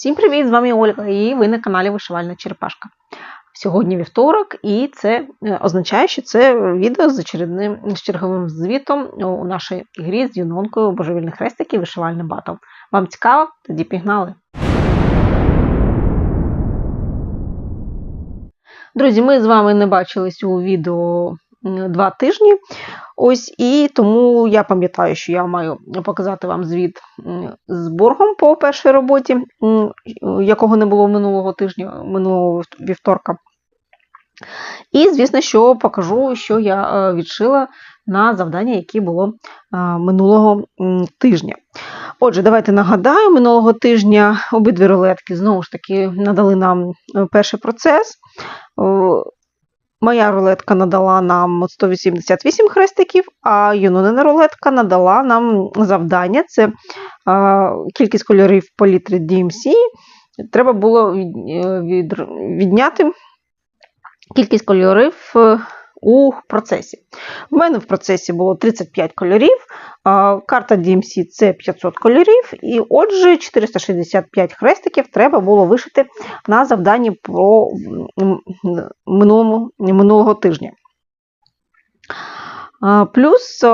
Всім привіт! З вами Ольга і ви на каналі Вишивальна Черепашка. Сьогодні вівторок, і це е, означає, що це відео з очередним з черговим звітом у нашій грі з юнонкою божевільних хрестиків вишивальний батл. Вам цікаво? Тоді пігнали! Друзі, ми з вами не бачились у відео два тижні. Ось і тому я пам'ятаю, що я маю показати вам звіт з боргом по першій роботі, якого не було минулого тижня, минулого вівторка. І, звісно, що покажу, що я е, відшила на завдання, яке було е, минулого тижня. Отже, давайте нагадаю, минулого тижня обидві рулетки знову ж таки надали нам е, перший процес. Моя рулетка надала нам 188 хрестиків, а Юнонина рулетка надала нам завдання. Це кількість кольорів палітри DMC. Треба було е, від, відняти кількість кольорів е, у процесі. В мене в процесі було 35 кольорів, карта DMC це 500 кольорів, і отже, 465 хрестиків треба було вишити на завданні по м, минулому, минулого тижня. Плюс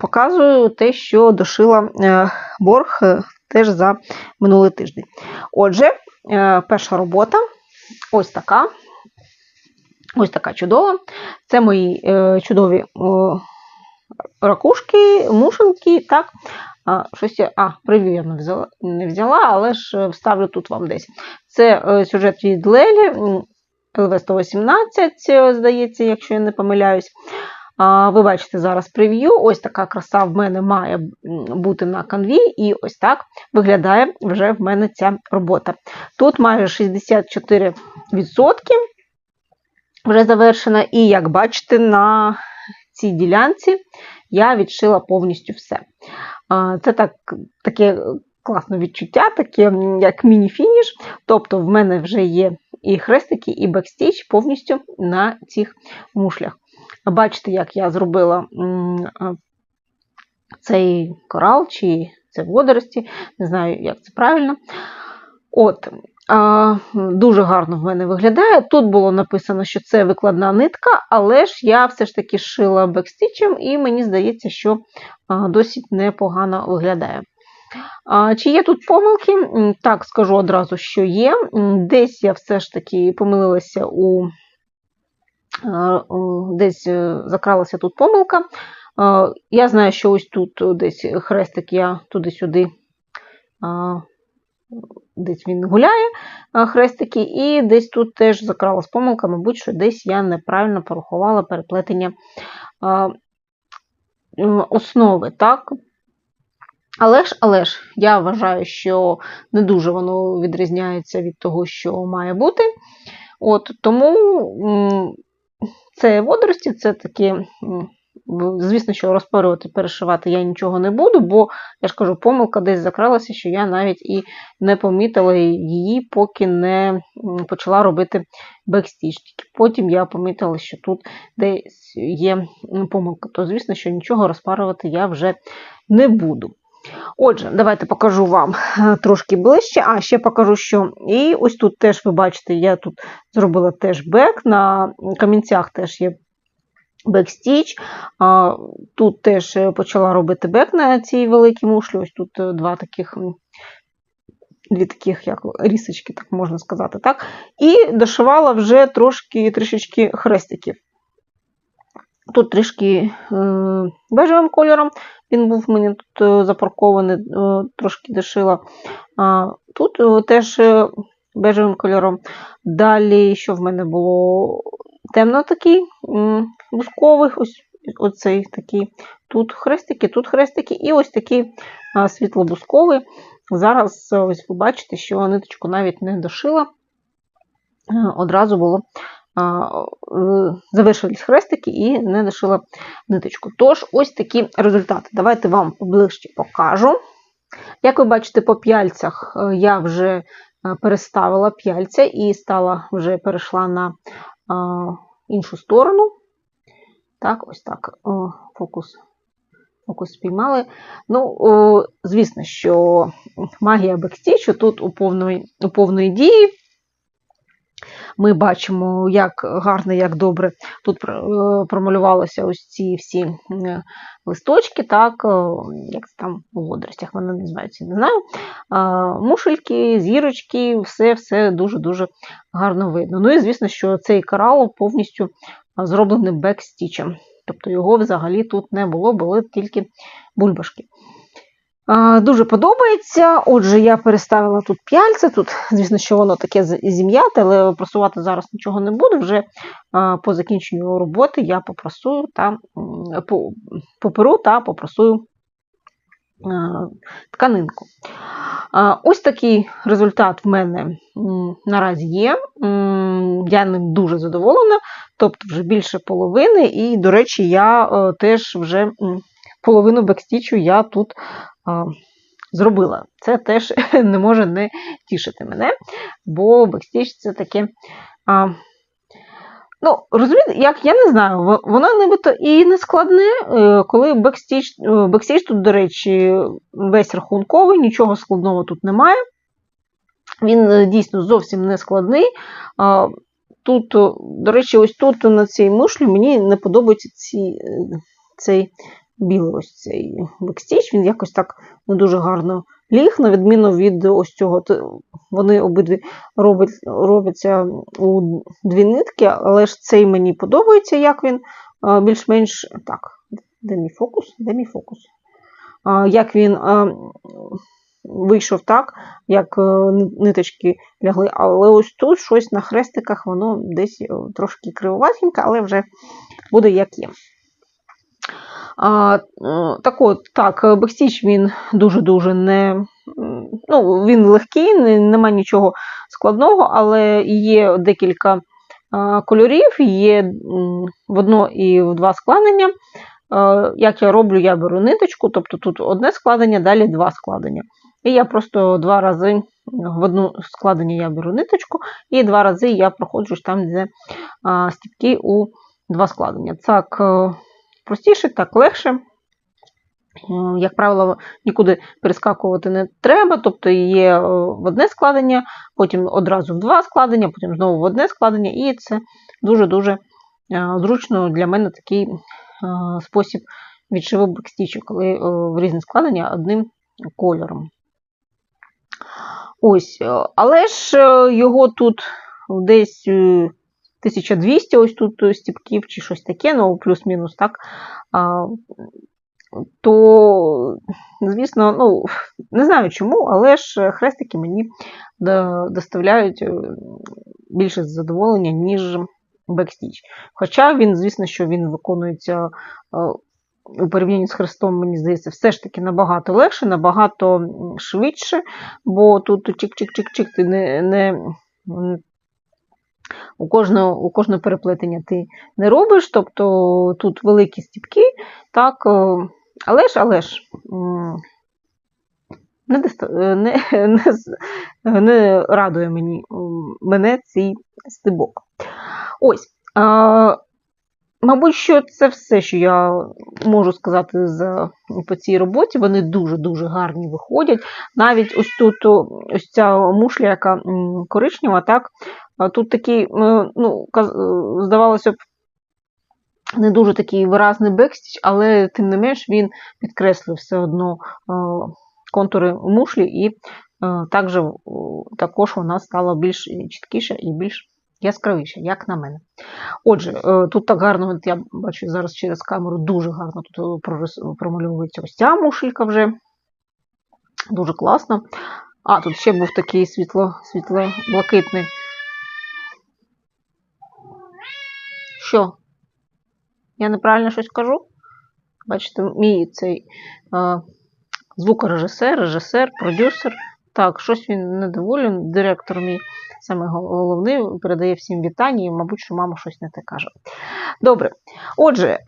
показую те, що дошила е, борг е, теж за минулий тиждень. Отже, е, перша робота ось така. Ось така чудова. Це мої е, чудові е, ракушки, мушенки. так. А, щось я, а, прев'ю я не взяла, не взяла, але ж вставлю тут вам десь. Це е, сюжет від Лелі, ЛВ-118, е, здається, якщо я не помиляюсь. А, ви бачите зараз прев'ю. Ось така краса в мене має бути на канві, і ось так виглядає вже в мене ця робота. Тут майже 64% вже завершена, і як бачите, на цій ділянці я відшила повністю все. Це так, таке класне відчуття, таке як міні-фініш. Тобто, в мене вже є і хрестики, і бекстіч повністю на цих мушлях. Бачите, як я зробила цей корал, чи це водорості, не знаю, як це правильно. От, Дуже гарно в мене виглядає. Тут було написано, що це викладна нитка, але ж я все ж таки шила бекстічем, і мені здається, що досить непогано виглядає. Чи є тут помилки? Так, скажу одразу, що є. Десь я все ж таки помилилася у десь е, закралася тут помилка. Я знаю, що ось тут десь хрестик я туди-сюди. Десь він гуляє, хрестики, і десь тут теж закралась помилка, мабуть, що десь я неправильно порахувала переплетення основи. так? Але ж, але ж, я вважаю, що не дуже воно відрізняється від того, що має бути. От, Тому це водорості, це такі, звісно, що розпорювати, перешивати я нічого не буду, бо я ж кажу, помилка десь закралася, що я навіть і не помітила її, поки не почала робити бекстіч. Потім я помітила, що тут десь є помилка. То, звісно, що нічого розпарувати я вже не буду. Отже, давайте покажу вам е, трошки ближче. А ще покажу, що і ось тут теж ви бачите, я тут зробила теж бек, на камінцях теж є бекстіч. Тут теж е, почала робити бек на цій великій мушлі. Ось тут е, два таких. Дві таких, як рісочки, так можна сказати, так? І дошивала вже трошки трішечки хрестиків. Тут трішки е, бежевим кольором, він був мені тут запаркований, трошки дошила. Тут теж бежевим кольором. Далі, що в мене було темно такий, м, бусковий, ось оцей такий. Тут хрестики, тут хрестики, і ось такий а, світлобусковий. Зараз е, ось ви бачите, що ниточку навіть не дошила. Е, Одразу було е, завершились хрестики і не дошила ниточку. Тож, ось такі результати. Давайте вам поближче покажу. Як ви бачите, по п'яльцях я вже переставила п'яльця і стала вже перейшла на іншу сторону. Так, ось так. Фокус Фокус спіймали. Ну, звісно, що магія бекстічу тут у повної, у повної дії. Ми бачимо, як гарно, як добре тут е, промалювалися ось ці всі е, листочки, так, як це там у водоростях вони називаються, не знаю. Мушельки, зірочки, все все дуже-дуже гарно видно. Ну і звісно, що цей корал повністю зроблений бекстічем. Тобто його взагалі тут не було, були тільки бульбашки. Дуже подобається. Отже, я переставила тут п'яльце. Тут, звісно, що воно таке зім'яте, але просувати зараз нічого не буду. Вже по закінченню роботи я попросую та поперу та попросую тканинку. Ось такий результат в мене наразі є. Я ним дуже задоволена, тобто вже більше половини, і, до речі, я е, теж вже половину бекстічу я тут зробила. Це теж не може не тішити мене, бо бекстіч це таке. А, Ну, розумієте, як я не знаю, во- воно нібито і не складне, е, коли бекстіч, е, бекстіч тут, до речі, весь рахунковий, нічого складного тут немає. Він е, дійсно зовсім не складний. Тут, до речі, ось тут на цій мушлі мені не подобається ці, цей білий ось цей бекстіч. Він якось так не дуже гарно ліг, на відміну від ось цього. Вони обидві робить, робляться у дві нитки, але ж цей мені подобається, як він більш-менш так. Де мій фокус? Де мій фокус? Як він вийшов так, як е, ниточки лягли. Але ось тут щось на хрестиках, воно десь е, трошки кривоватеньке, але вже буде як є. А, так от, так, е, бекстіч він дуже-дуже не. Ну, він легкий, не, нема нічого складного, але є декілька кольорів, є в одно і в два складення. Як я роблю, я беру ниточку, тобто тут одне складення, далі два складення. І я просто два рази в одну складення я беру ниточку, і два рази я проходжу там, де стіпки у два складення. Так е, простіше, так легше. Як правило, нікуди перескакувати не треба, тобто є е, в одне складення, потім одразу в два складення, потім знову в одне складення, і це дуже-дуже е, зручно для мене такий е, спосіб відшиву бекстічу, коли в різні складення одним кольором. Ось, але ж його тут десь 1200, ось тут е, стіпків чи щось таке, ну плюс-мінус, так. То, звісно, ну, не знаю чому, але ж хрестики мені доставляють е, більше задоволення, ніж бекстіч. Хоча він, звісно, що він виконується е, у порівнянні з хрестом, мені здається, все ж таки набагато легше, набагато швидше, бо тут чик-чик-чик-чик ти не. не у кожного, у кожного переплетення ти не робиш, тобто тут великі стіпки, так, е, але ж, але ж не, е, не, не, не радує мені, мене цей стебок. Ось. Мабуть, що це все, що я можу сказати за, по цій роботі. Вони дуже-дуже гарні виходять. Навіть ось тут ось ця мушля, яка коричнева, так, тут такий, е, ну, е, здавалося б, не дуже такий виразний бекстіч, але тим не менш він підкреслює все одно е, контури мушлі, і також, також вона стала більш чіткіша і більш яскравіша, як на мене. Отже, е, тут так гарно, я бачу зараз через камеру, дуже гарно тут е, промальовується ось ця мушелька вже. Дуже класно. А, тут ще був такий світло, світло-блакитний. Що? Я неправильно щось кажу? Бачите, мій цей е, звукорежисер, режисер, продюсер. Так, щось він недоволен. Директор мій саме головне передає всім вітання, і, мабуть, що мама щось не те каже. Добре. Отже, е,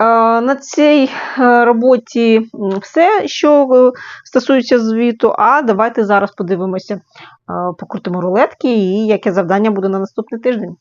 на цій е, роботі все, що е, стосується звіту. А давайте зараз подивимося, покрутимо рулетки і яке завдання буде на наступний тиждень.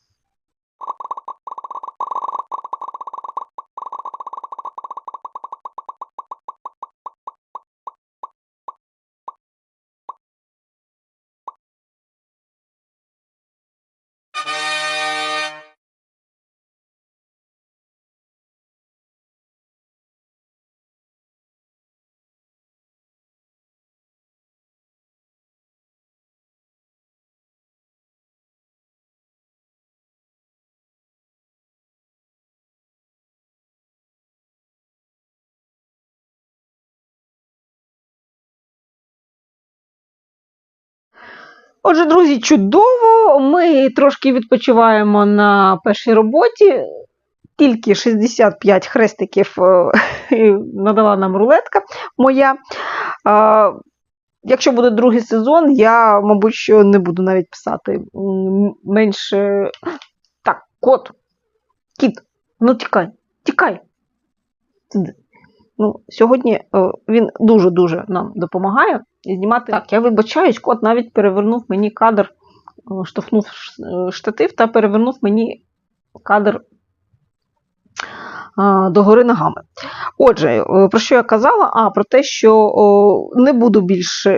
Отже, друзі, чудово. Ми трошки відпочиваємо на першій роботі. Тільки 65 хрестиків е, надала нам рулетка моя. Якщо буде другий сезон, я, мабуть, що не буду навіть писати менше. Так, кот. Кіт, ну тікай, тікай. Ну, сьогодні е, він дуже-дуже нам допомагає знімати. Так, я вибачаюсь, кот навіть перевернув мені кадр, е, штовхнув е, штатив та перевернув мені кадр догори ногами. Отже, е, про що я казала? А, про те, що не буду більше,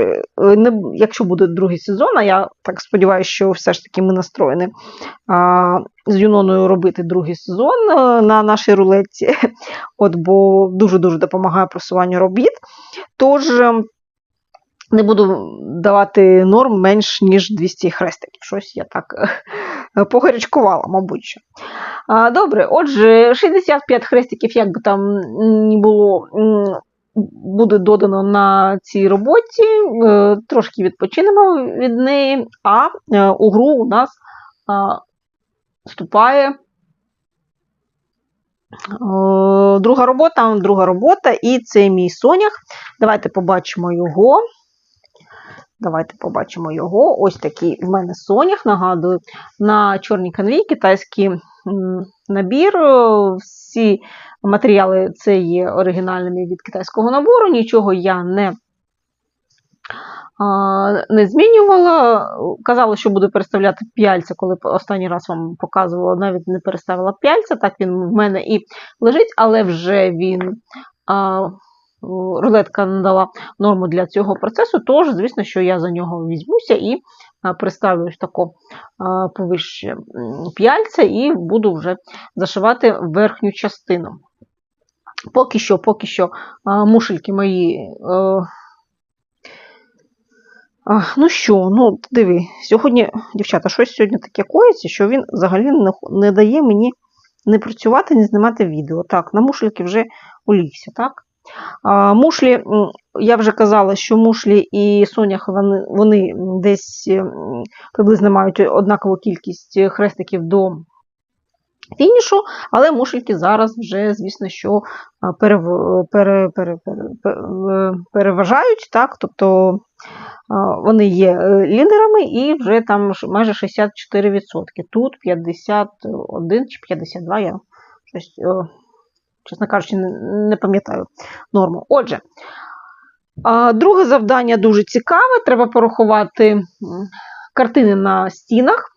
е, не, якщо буде другий сезон, а я так сподіваюся, що все ж таки ми настроєні з Юноною робити другий сезон е, на нашій рулетці, от, бо дуже-дуже допомагає просуванню робіт. Тож е, не буду давати норм менш ніж 200 хрестиків. Щось я так е, погарячкувала, мабуть. що. Добре, отже, 65 хрестиків, як би там ні було, буде додано на цій роботі. Е, Трошки відпочинемо від неї, а е, у гру у нас вступає. е, Друга робота, друга робота, і це мій сонях. Давайте побачимо його. Давайте побачимо його. Ось такий в мене сонях, нагадую, на чорній канві китайський набір. Всі матеріали це є оригінальними від китайського набору, нічого я не, не змінювала. Казала, що буду переставляти п'яльця, коли останній раз вам показувала, навіть не переставила п'яльця, так він в мене і лежить, але вже він. А, Рулетка надала норму для цього процесу, тож, звісно, що я за нього візьмуся і а, приставлю ось тако повище п'яльця і буду вже зашивати верхню частину. Поки що, поки що мушельки мої. е, ну що, ну диви, сьогодні, дівчата, щось сьогодні таке коїться, що він взагалі не дає мені не працювати, не знімати відео. Так, на мушельки вже улігся, так? Мушлі, я вже казала, що мушлі і сонях вони, вони десь приблизно мають однакову кількість хрестиків до фінішу, але мушельки зараз вже, звісно, що перев- пере, пере, пере, пере, переважають, так? тобто вони є е, лідерами і вже там майже 64%. Тут 51 чи 52, я щось, е, чесно кажучи, не, пам'ятаю норму. Отже, друге завдання дуже цікаве. Треба порахувати картини на стінах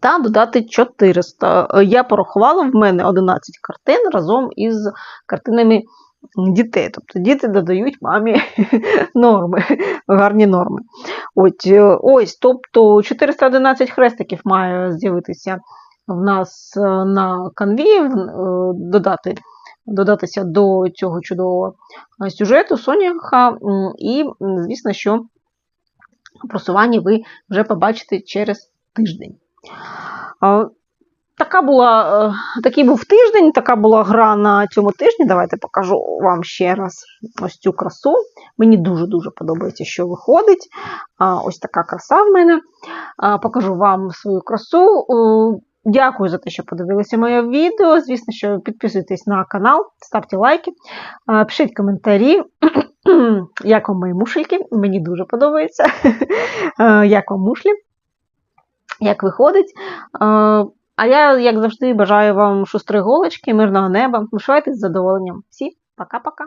та додати 400. Е, Я порахувала, в мене 11 картин разом із картинами дітей. Тобто діти додають мамі норми, гарні норми. Ось, е, ось, тобто 411 хрестиків має з'явитися в нас е, на канві, е, додати, додатися до цього чудового е, сюжету Соняха. І, звісно, що просування ви вже побачите через тиждень. Така була, такий був тиждень, така була гра на цьому тижні. Давайте покажу вам ще раз ось цю красу. Мені дуже-дуже подобається, що виходить. Ось така краса в мене. Покажу вам свою красу. Дякую за те, що подивилися моє відео. Звісно, що підписуйтесь на канал, ставте лайки, пишіть коментарі. Як вам мої мушельки? Мені дуже подобається. Як вам мушлі? Як виходить? А я, як завжди, бажаю вам шустрої голочки, мирного неба. Вишивайтесь з задоволенням. Всі, пока-пока.